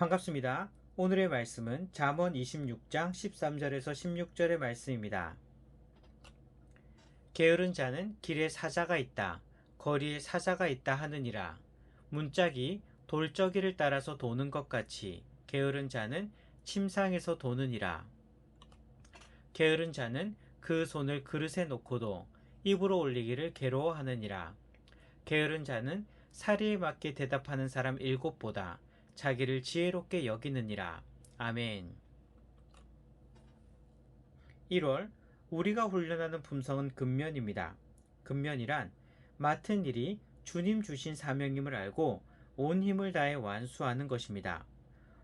반갑습니다. 오늘의 말씀은 잠언 26장 13절에서 16절의 말씀입니다. 게으른 자는 길에 사자가 있다. 거리에 사자가 있다 하느니라. 문짝이 돌저기를 따라서 도는 것 같이 게으른 자는 침상에서 도느니라. 게으른 자는 그 손을 그릇에 놓고도 입으로 올리기를 괴로워하느니라. 게으른 자는 사리에 맞게 대답하는 사람 일곱보다 자기를 지혜롭게 여기느니라. 아멘. 1월 우리가 훈련하는 품성은 근면입니다. 근면이란 맡은 일이 주님 주신 사명임을 알고 온 힘을 다해 완수하는 것입니다.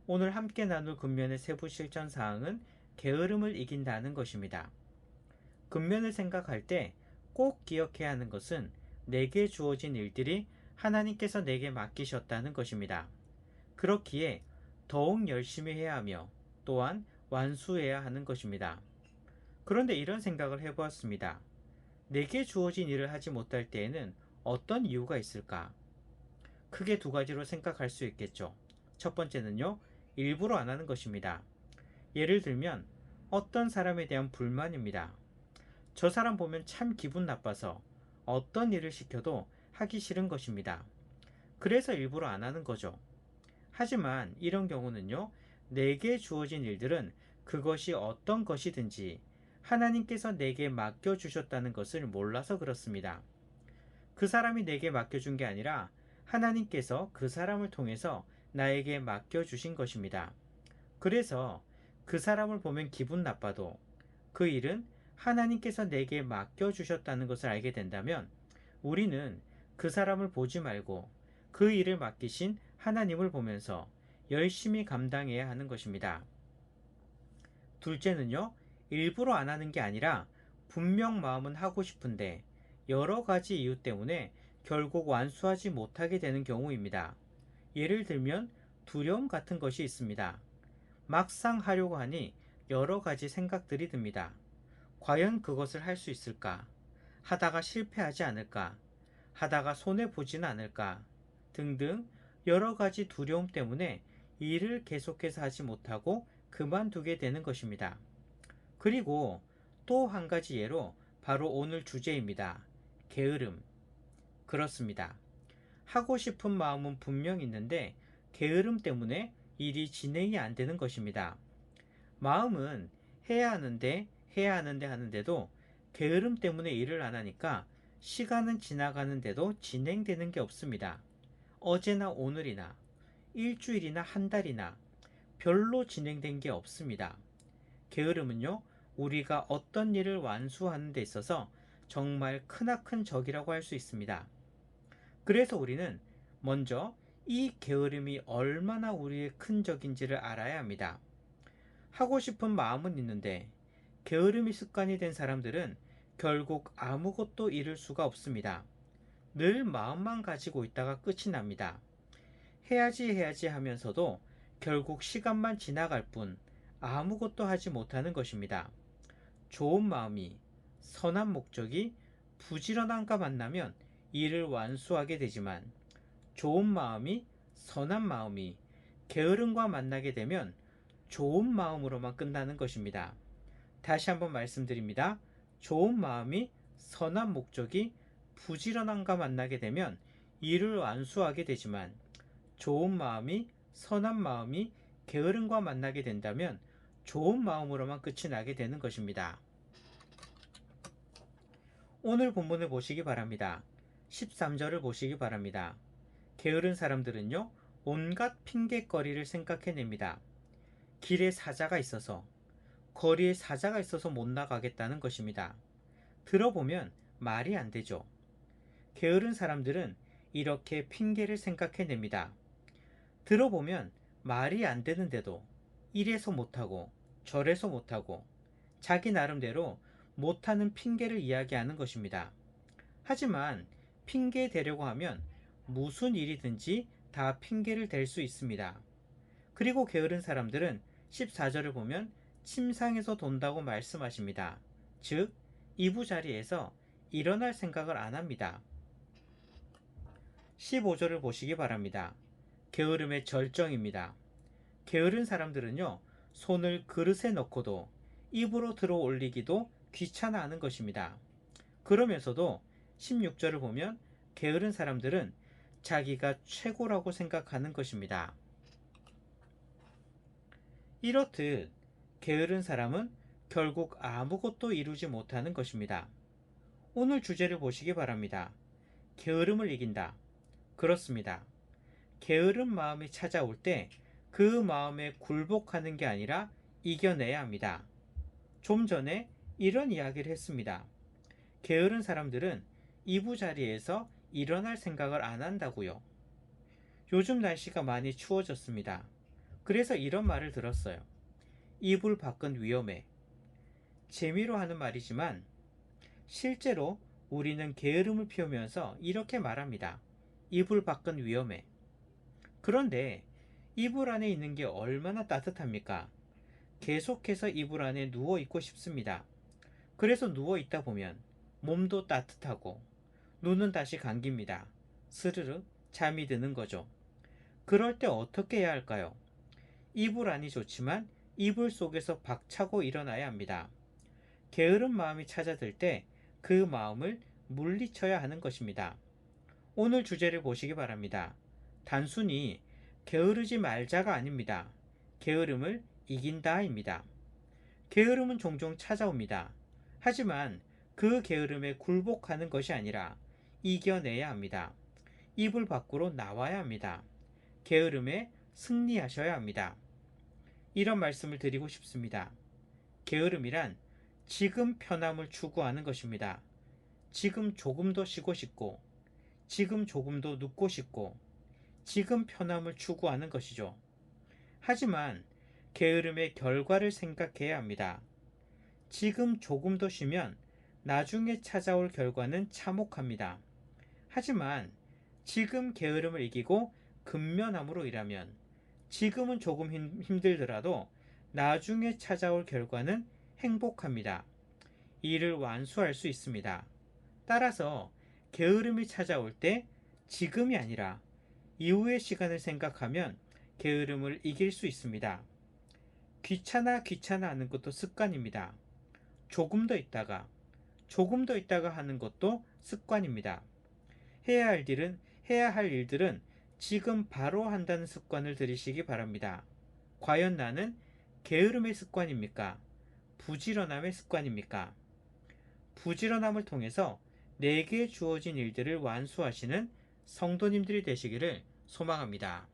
오늘 함께 나눌 근면의 세부 실천 사항은 게으름을 이긴다는 것입니다. 근면을 생각할 때 꼭 기억해야 하는 것은 내게 주어진 일들이 하나님께서 내게 맡기셨다는 것입니다. 그렇기에 더욱 열심히 해야 하며 또한 완수해야 하는 것입니다. 그런데 이런 생각을 해보았습니다. 내게 주어진 일을 하지 못할 때에는 어떤 이유가 있을까? 크게 두 가지로 생각할 수 있겠죠. 첫 번째는요, 일부러 안 하는 것입니다. 예를 들면, 어떤 사람에 대한 불만입니다. 저 사람 보면 참 기분 나빠서 어떤 일을 시켜도 하기 싫은 것입니다. 그래서 일부러 안 하는 거죠. 하지만 이런 경우는요, 내게 주어진 일들은 그것이 어떤 것이든지 하나님께서 내게 맡겨주셨다는 것을 몰라서 그렇습니다. 그 사람이 내게 맡겨준 게 아니라 하나님께서 그 사람을 통해서 나에게 맡겨주신 것입니다. 그래서 그 사람을 보면 기분 나빠도 그 일은 하나님께서 내게 맡겨주셨다는 것을 알게 된다면 우리는 그 사람을 보지 말고 그 일을 맡기신 하나님을 보면서 열심히 감당해야 하는 것입니다. 둘째는요, 일부러 안 하는 게 아니라 분명 마음은 하고 싶은데 여러 가지 이유 때문에 결국 완수하지 못하게 되는 경우입니다. 예를 들면 두려움 같은 것이 있습니다. 막상 하려고 하니 여러 가지 생각들이 듭니다. 과연 그것을 할 수 있을까? 하다가 실패하지 않을까? 하다가 손해보지는 않을까? 등등 여러 가지 두려움 때문에 일을 계속해서 하지 못하고 그만두게 되는 것입니다. 그리고 또 한 가지 예로 바로 오늘 주제입니다. 게으름. 그렇습니다. 하고 싶은 마음은 분명 있는데 게으름 때문에 일이 진행이 안 되는 것입니다. 마음은 해야 하는데 해야 하는데 하는데도 게으름 때문에 일을 안 하니까 시간은 지나가는데도 진행되는 게 없습니다. 어제나 오늘이나 일주일이나 한 달이나 별로 진행된 게 없습니다. 게으름은요, 우리가 어떤 일을 완수하는 데 있어서 정말 크나큰 적이라고 할 수 있습니다. 그래서 우리는 먼저 이 게으름이 얼마나 우리의 큰 적인지를 알아야 합니다. 하고 싶은 마음은 있는데 게으름이 습관이 된 사람들은 결국 아무것도 이룰 수가 없습니다. 늘 마음만 가지고 있다가 끝이 납니다. 해야지 해야지 하면서도 결국 시간만 지나갈 뿐 아무것도 하지 못하는 것입니다. 좋은 마음이 선한 목적이 부지런함과 만나면 일을 완수하게 되지만 좋은 마음이 선한 마음이 게으름과 만나게 되면 좋은 마음으로만 끝나는 것입니다. 다시 한번 말씀드립니다. 좋은 마음이 선한 목적이 부지런함과 만나게 되면 일을 완수하게 되지만 좋은 마음이 선한 마음이 게으름과 만나게 된다면 좋은 마음으로만 끝이 나게 되는 것입니다. 오늘 본문을 보시기 바랍니다. 13절을 보시기 바랍니다. 게으른 사람들은요, 온갖 핑계거리를 생각해냅니다. 길에 사자가 있어서, 거리에 사자가 있어서 못 나가겠다는 것입니다. 들어보면 말이 안 되죠. 게으른 사람들은 이렇게 핑계를 생각해냅니다. 들어보면 말이 안 되는데도 이래서 못하고 저래서 못하고 자기 나름대로 못하는 핑계를 이야기하는 것입니다. 하지만 핑계 대려고 하면 무슨 일이든지 다 핑계를 댈 수 있습니다. 그리고 게으른 사람들은 14절을 보면 침상에서 돈다고 말씀하십니다. 즉, 이부 자리에서 일어날 생각을 안 합니다. 15절을 보시기 바랍니다. 게으름의 절정입니다. 게으른 사람들은요, 손을 그릇에 넣고도 입으로 들어 올리기도 귀찮아 하는 것입니다. 그러면서도 16절을 보면 게으른 사람들은 자기가 최고라고 생각하는 것입니다. 이렇듯 게으른 사람은 결국 아무것도 이루지 못하는 것입니다. 오늘 주제를 보시기 바랍니다. 게으름을 이긴다. 그렇습니다. 게으른 마음이 찾아올 때 그 마음에 굴복하는 게 아니라 이겨내야 합니다. 좀 전에 이런 이야기를 했습니다. 게으른 사람들은 이부 자리에서 일어날 생각을 안 한다고요. 요즘 날씨가 많이 추워졌습니다. 그래서 이런 말을 들었어요. 이불 밖은 위험해. 재미로 하는 말이지만 실제로 우리는 게으름을 피우면서 이렇게 말합니다. 이불 밖은 위험해. 그런데 이불 안에 있는 게 얼마나 따뜻합니까? 계속해서 이불 안에 누워 있고 싶습니다. 그래서 누워 있다 보면 몸도 따뜻하고 눈은 다시 감깁니다. 스르르 잠이 드는 거죠. 그럴 때 어떻게 해야 할까요? 이불 안이 좋지만 이불 속에서 박차고 일어나야 합니다. 게으른 마음이 찾아들 때 그 마음을 물리쳐야 하는 것입니다. 오늘 주제를 보시기 바랍니다. 단순히 게으르지 말자가 아닙니다. 게으름을 이긴다입니다. 게으름은 종종 찾아옵니다. 하지만 그 게으름에 굴복하는 것이 아니라 이겨내야 합니다. 이불 밖으로 나와야 합니다. 게으름에 승리하셔야 합니다. 이런 말씀을 드리고 싶습니다. 게으름이란 지금 편함을 추구하는 것입니다. 지금 조금 더 쉬고 싶고, 지금 조금 더 눕고 싶고, 지금 편함을 추구하는 것이죠. 하지만 게으름의 결과를 생각해야 합니다. 지금 조금 더 쉬면 나중에 찾아올 결과는 참혹합니다. 하지만 지금 게으름을 이기고 근면함으로 일하면 지금은 조금 힘들더라도 나중에 찾아올 결과는 행복합니다. 이를 완수할 수 있습니다. 따라서 게으름이 찾아올 때 지금이 아니라 이후의 시간을 생각하면 게으름을 이길 수 있습니다. 귀찮아 귀찮아 하는 것도 습관입니다. 조금 더 있다가 조금 더 있다가 하는 것도 습관입니다. 해야 할 일은 해야 할 일들은 지금 바로 한다는 습관을 들이시기 바랍니다. 과연 나는 게으름의 습관입니까? 부지런함의 습관입니까? 부지런함을 통해서 내게 주어진 일들을 완수하시는 성도님들이 되시기를 소망합니다.